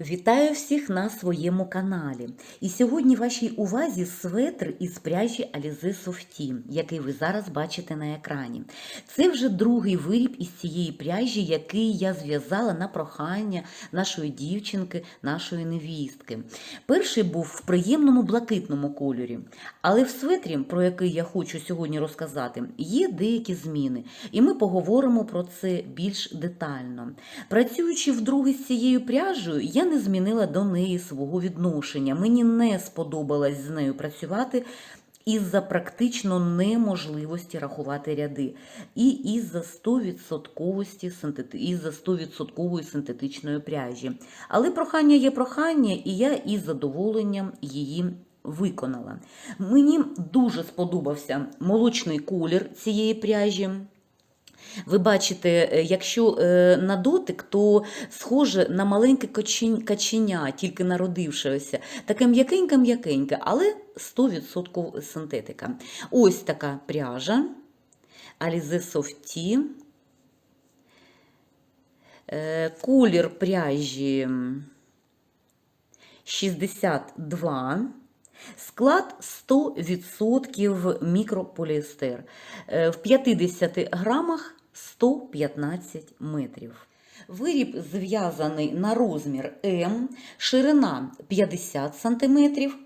Вітаю всіх на своєму каналі. І сьогодні вашій увазі светр із пряжі Alize Softy, який ви зараз бачите на екрані. Це вже другий виріб із цієї пряжі, який я зв'язала на прохання нашої дівчинки, нашої невістки. Перший був в приємному блакитному кольорі. Але в светрі, про який я хочу сьогодні розказати, є деякі зміни, і ми поговоримо про це більш детально. Працюючи вдруге з цією пряжею, я не змінила до неї свого відношення. Мені не сподобалось з нею працювати. Із-за практично неможливості рахувати ряди, і із-за 100% із-за 100% синтетичної пряжі. Але прохання є прохання, і я із задоволенням її виконала. Мені дуже сподобався молочний колір цієї пряжі. Ви бачите, е, якщо е, на дотик, то схоже на маленьке каченя, тільки народившеся. Таке м'якеньке-м'якеньке, але 100% синтетика. Ось така пряжа Alize Softy. Е, Колір пряжі 62. Склад 100% мікрополіестер. Е, В 50 грамах 115 метрів. Виріб зв'язаний на розмір М, ширина 50 см,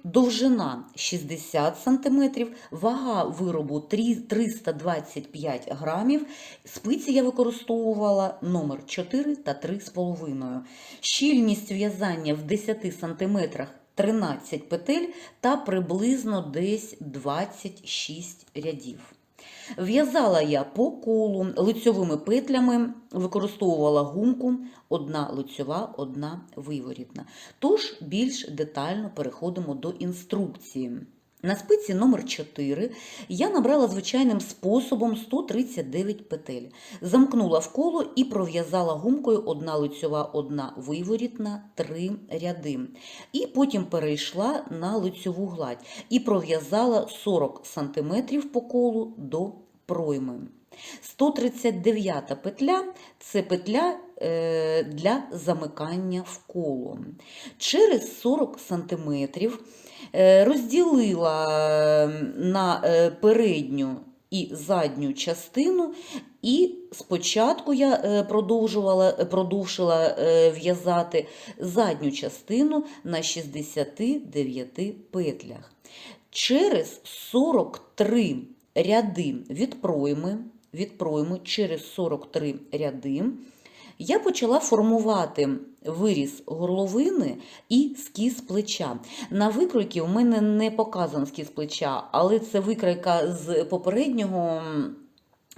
довжина 60 см, вага виробу 325 грамів. Спиці я використовувала номер 4 та 3,5. Щільність в'язання в 10 см 13 петель та приблизно десь 26 рядів. В'язала я по колу лицьовими петлями, використовувала гумку, одна лицьова, одна виворітна. Тож більш детально переходимо до інструкції. На спиці номер 4 я набрала звичайним способом 139 петель, замкнула в коло і пров'язала гумкою одна лицьова, одна виворітна, три ряди. І потім перейшла на лицьову гладь і пров'язала 40 см по колу до пройми. 139 петля це петля е, для замикання в коло. Через 40 см розділила на е, передню і задню частину, і спочатку я е, продовжувала, продовжила е, в'язати задню частину на 69 петлях. Через 43 ряди від пройми, від пройми через 43 ряди я почала формувати виріз горловини і скіз плеча. На викройки в мене не показан скіз плеча, але це викройка з попереднього.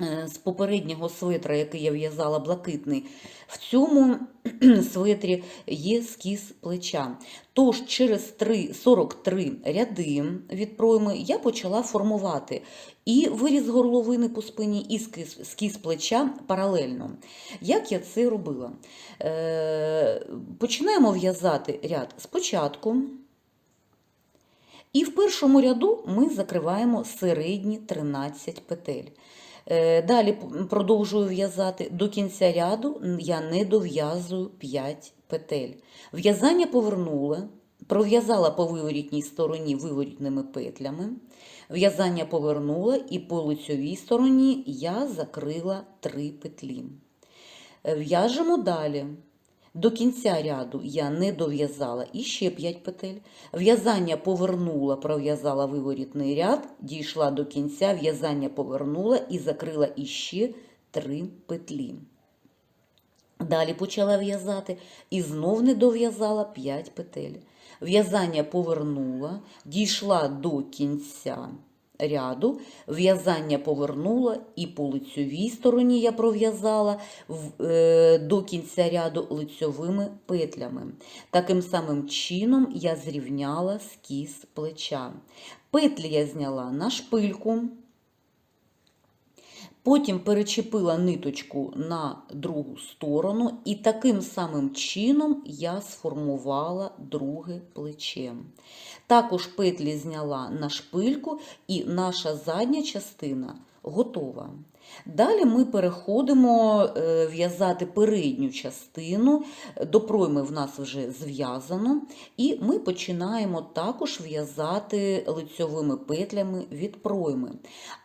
Е, З попереднього светра, який я в'язала блакитний, в цьому светрі є скіз плеча. Тож через 3, 43 ряди від пройми я почала формувати і виріз горловини по спині, і скіз, скіз плеча паралельно. Як я це робила? Е, починаємо в'язати ряд спочатку. І в першому ряду ми закриваємо середні 13 петель. Е, Далі продовжую в'язати. До кінця ряду я не дов'язую 5 петель. В'язання повернула, пров'язала по виворітній стороні виворітними петлями. В'язання повернула і по лицьовій стороні я закрила 3 петлі. Е, В'яжемо далі. До кінця ряду я не дов'язала і ще 5 петель. В'язання повернула, пров'язала виворітний ряд, дійшла до кінця, в'язання повернула і закрила іще 3 петлі. Далі почала в'язати і знов не дов'язала 5 петель. В'язання повернула, дійшла до кінця ряду, в'язання повернула і по лицьовій стороні я пров'язала е, до кінця ряду лицьовими петлями. Таким самим чином я зрівняла скіз плеча. Петлі я зняла на шпильку. Потім перечепила ниточку на другу сторону, і таким самим чином я сформувала друге плече. Також петлі зняла на шпильку, і наша задня частина готова. Далі ми переходимо е, в'язати передню частину. До пройми в нас вже зв'язано, і ми починаємо також в'язати лицьовими петлями від пройми.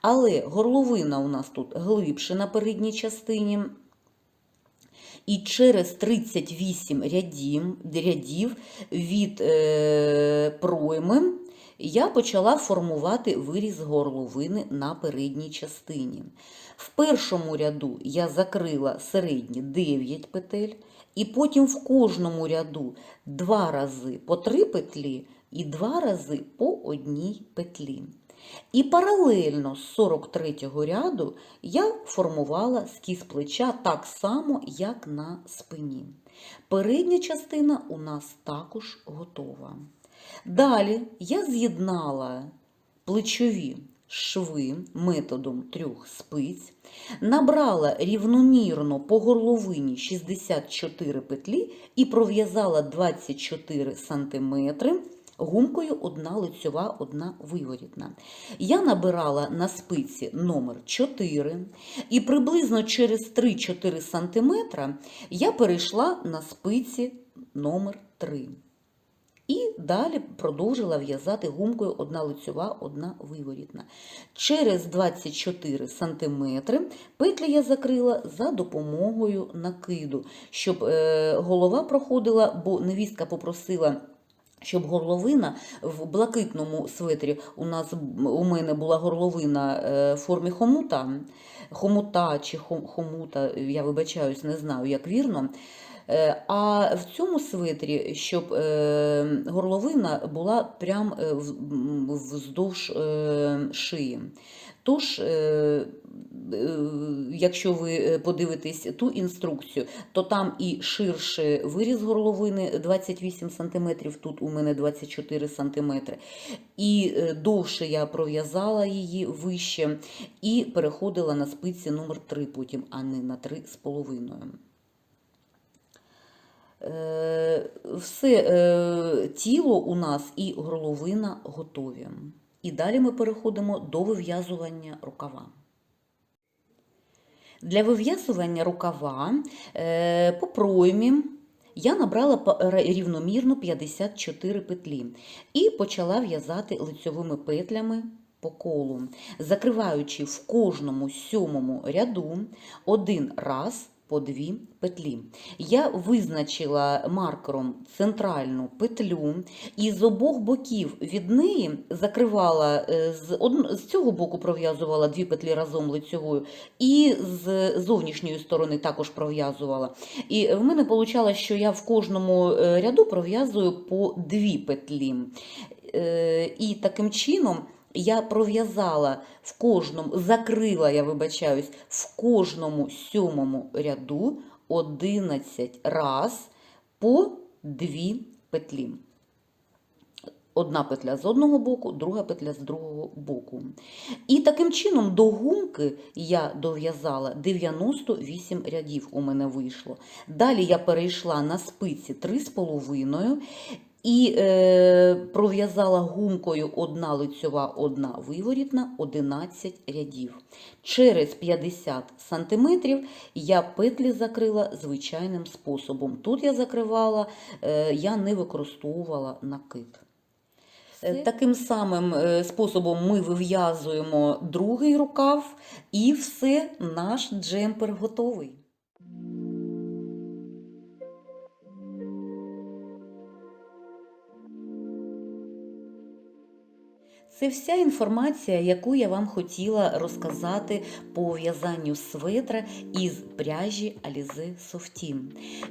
Але горловина у нас тут глибше на передній частині. І через 38 рядів, від е, пройми я почала формувати виріз горловини на передній частині. В першому ряду я закрила середні 9 петель, і потім в кожному ряду два рази по 3 петлі і два рази по одній петлі. І паралельно з 43-го ряду я формувала скіз плеча так само, як на спині. Передня частина у нас також готова. Далі я з'єднала плечові шви методом трьох спиць, набрала рівномірно по горловині 64 петлі і пров'язала 24 см гумкою одна лицьова, одна виворітна. Я набирала на спиці номер 4 і приблизно через 3-4 см я перейшла на спиці номер 3. Далі продовжила в'язати гумкою одна лицьова, одна виворітна. Через 24 см петлі я закрила за допомогою накиду, щоб е, голова проходила, бо невістка попросила. Щоб горловина в блакитному светрі у нас у мене була горловина е, в формі хомута, хомута чи хомута, я вибачаюсь, не знаю, як вірно. Е, А в цьому светрі, щоб е, горловина була прям е, вздовж шиї. Тож, якщо ви подивитесь ту інструкцію, то там і ширше виріз горловини 28 см, тут у мене 24 см. І довше я пров'язала її вище і переходила на спиці номер 3 потім, а не на 3,5. Е, Все е, тіло у нас і горловина готові. І далі ми переходимо до вив'язування рукава. Для вив'язування рукава е, по проймі я набрала рівномірно 54 петлі і почала в'язати лицьовими петлями по колу, закриваючи в кожному сьомому ряду один раз по дві петлі. Я визначила маркером центральну петлю і з обох боків від неї закривала е, з, з цього боку пров'язувала дві петлі разом лицьовою, і з зовнішньої сторони також пров'язувала. І в мене вийшло, що я в кожному е, ряду пров'язую по дві петлі. Е, І таким чином я пров'язала в кожному, закрила, я вибачаюсь, в кожному сьомому ряду 11 раз по дві петлі. Одна петля з одного боку, друга петля з другого боку. І таким чином до гумки я дов'язала 98 рядів у мене вийшло. Далі я перейшла на спиці 3,5 і е, пров'язала гумкою одна лицьова, одна виворітна 11 рядів. Через 50 сантиметрів я петлі закрила звичайним способом. Тут я закривала, е, я не використовувала накид. Е, Таким самим е, способом ми вив'язуємо другий рукав, і все, наш джемпер готовий. Це вся інформація, яку я вам хотіла розказати по в'язанню светра із пряжі Alize Softim.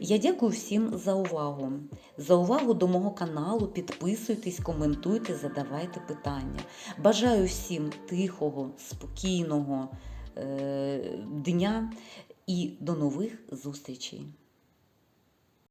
Я дякую всім за увагу. За увагу до мого каналу. Підписуйтесь, коментуйте, задавайте питання. Бажаю всім тихого, спокійного е- дня і до нових зустрічей!